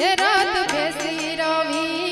ये रात बेसी रवि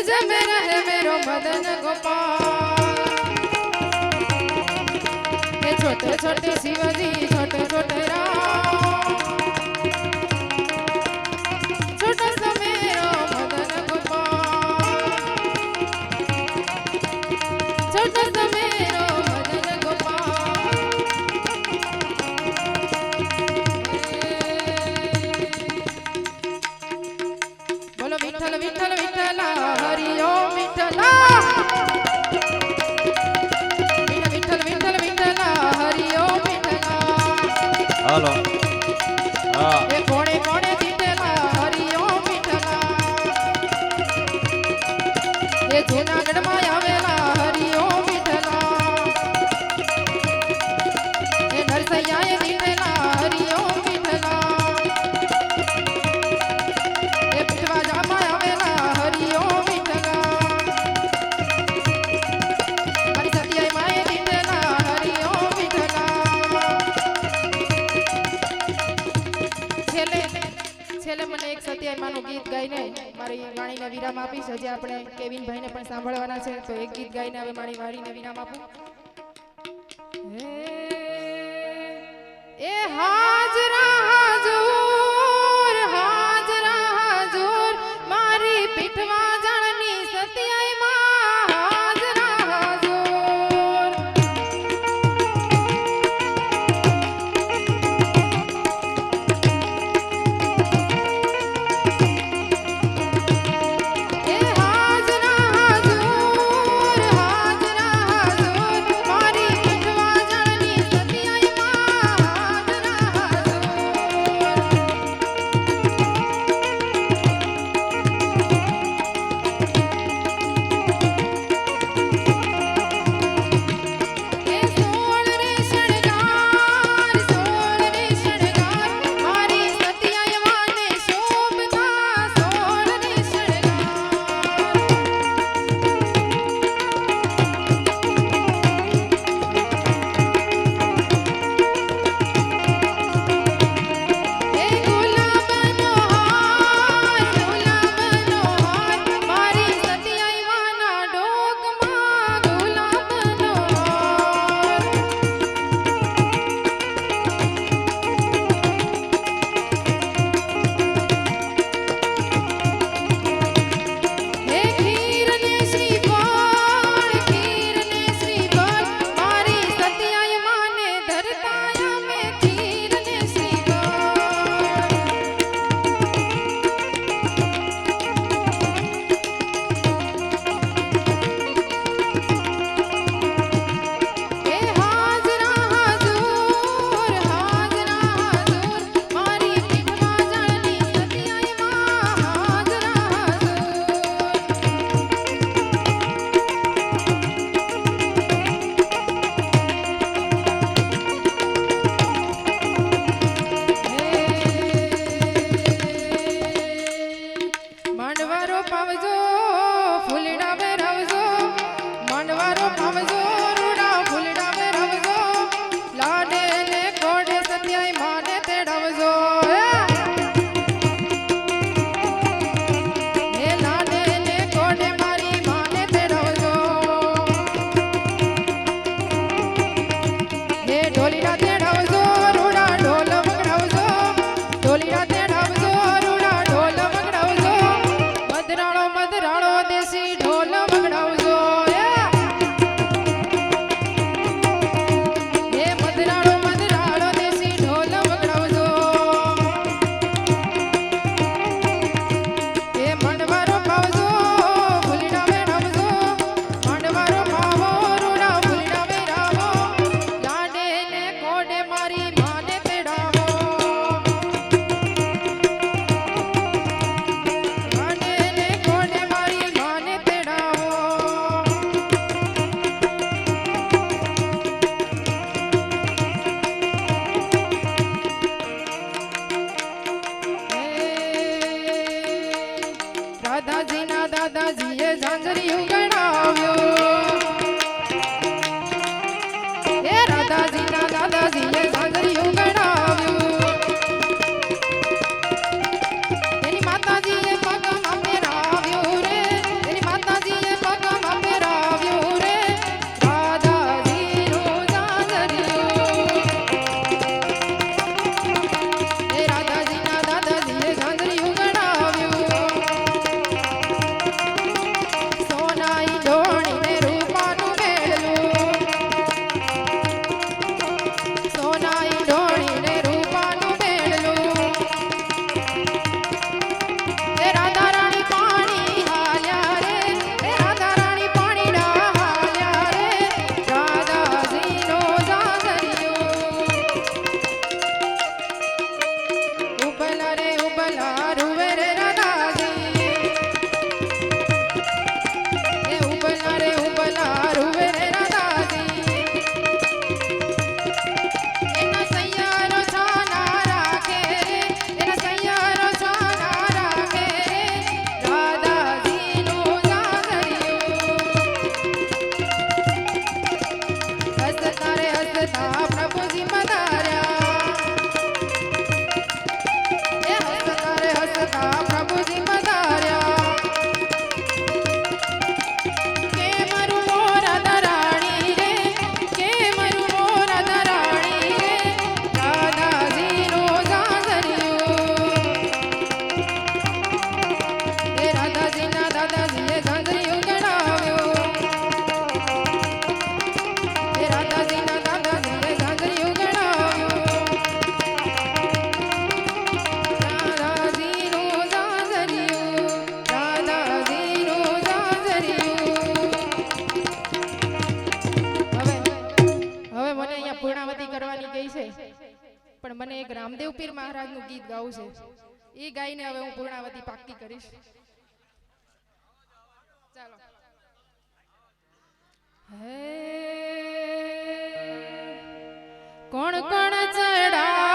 भज मेरा है मेरो मदन गोपाल छोटे छोटे शिवाजी छोटे छोटे राम છે તો એક ગીત ગાઈને હવે મારી વારીને વિરામ આપું. એ હાજરા હાજર ગાવું છે. એ ગાઈને હવે હું પૂર્ણાવતી પાક્કી કરીશ. ચાલો. હે કોણ કોણ ચડા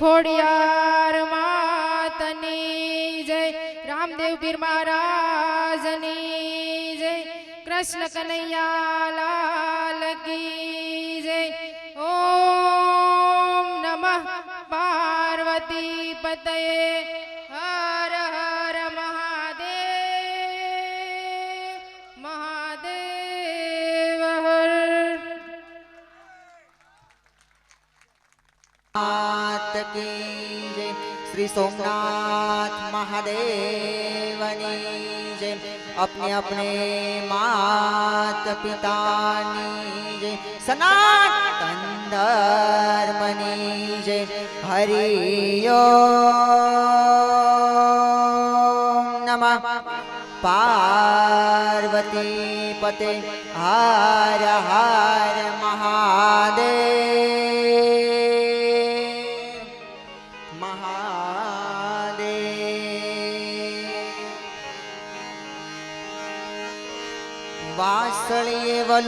ખોડિયાર માતની જય. રામદેવ પીર મહારાજની જય. કૃષ્ણ કનૈયા લાલ કી જય. ઓમ નમઃ પાર્વતી પતયે. સોમનાથ મહાદેવની જય. અપને અપને માત પિતાની જય. સનાતન ધર્મની જય. હરિયો નમઃ. પાર્વતી પતે. હાર હાર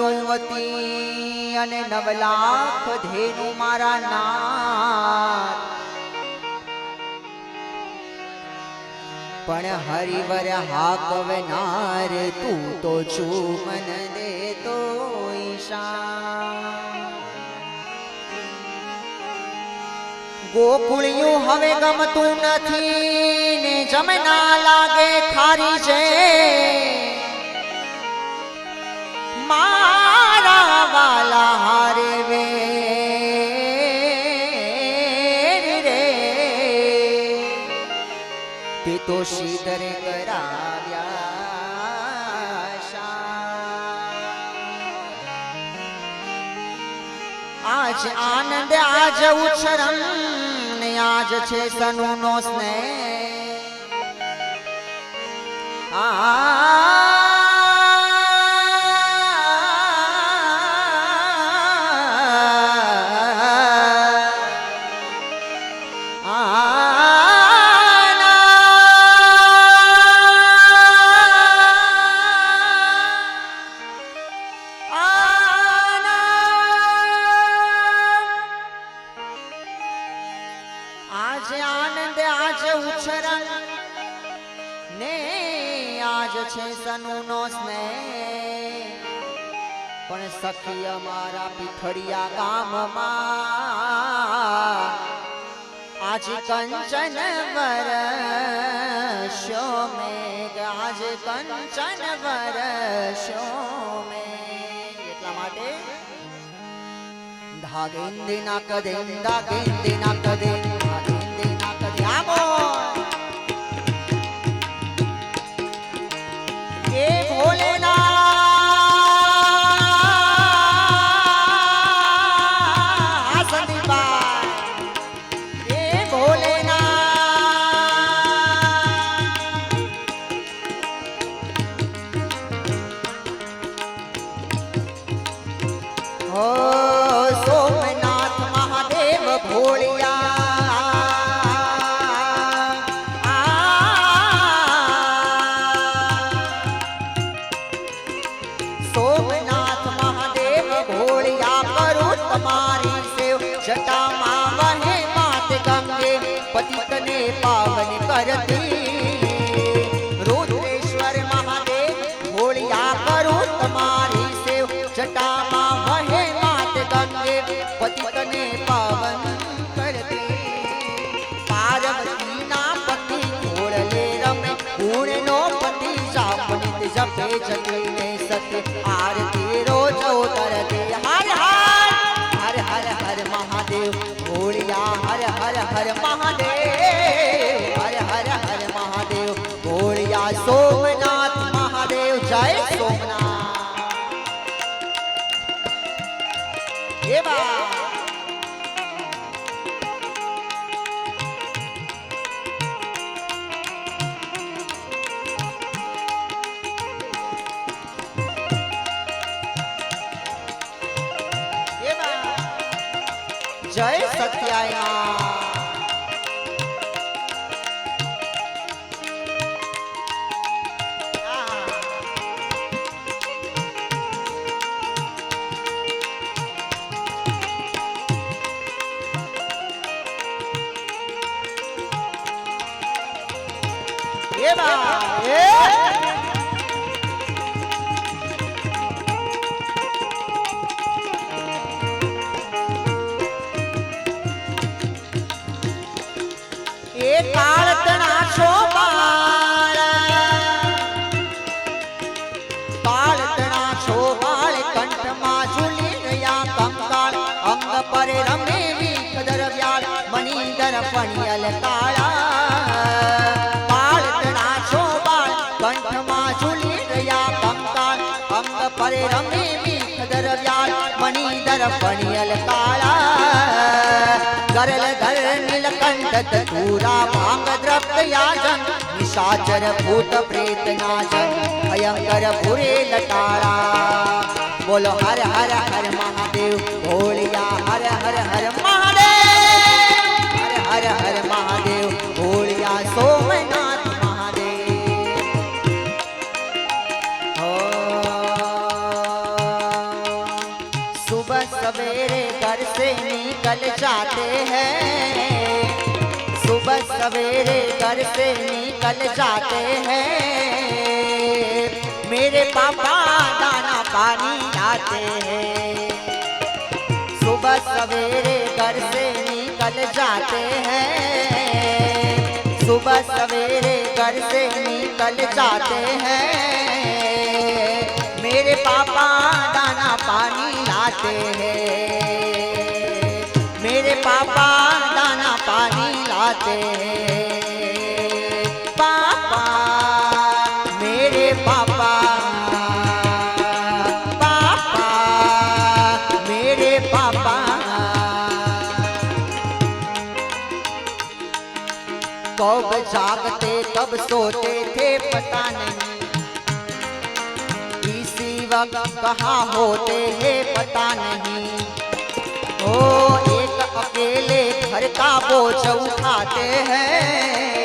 લોલવતી અને નવ લાખ ધેનુ મારા નાથ. પણ હરિવર હાકવનાર તું તો છું ચૂમન દેતો ઈશા. ગોકુળિયું હવે ગમતું નથી ને જમના લાગે ખારી છે. મારા વાલા હારે વે રે તે તો શીતરે કરાવ્યા. આજ આનંદ, આજ ઉછરમ ને આજ છે સનુનો સ્નેહ. આજે સનુનો સ્નેહ. પણ સખી અમારા પીઠડિયા ગામમાં આજ કંચન શો મેઘ. આજ કંચન વરસ્યો મેઘ. એટલા માટે ધાગેન્દિના ના કદે કદેન ધાગેન્દિના કદે આમો એ ભોલેનાથ જપે જટીને સત્ય આરતી રોજ ઉતરતી હર હર હર હર હર મહાદેવ ભોળિયા હર હર હર મહાદેવ જય સત્યાયના. ગરલ ધર નીલકંઠ ધૂરા ભાંગ દ્રવ્યાજન નિશાચર ભૂત પ્રેત નાજન ભયંકર ભૂરે લટાળા બોલો હર હર હર મહાદેવ ભોળિયા હર હર હર મહાદેવ હર હર હર મહાદેવ सवेरे घर से निकल जाते हैं सुबह सवेरे सवेरे घर से निकल जाते हैं मेरे पापा दाना पानी लाते हैं सुबह सवेरे घर से निकल जाते हैं सुबह सवेरे घर से निकल जाते हैं मेरे पापा दाना पानी लाते हैं मेरे पापा दाना पानी लाते। हैं पापा, मेरे पापा पापा, मेरे पापा। कब जागते, कब सोते थे, पता नहीं। वक्त कहाँ होते हैं, पता नहीं। ओ अकेले घर का बोझ उठाते हैं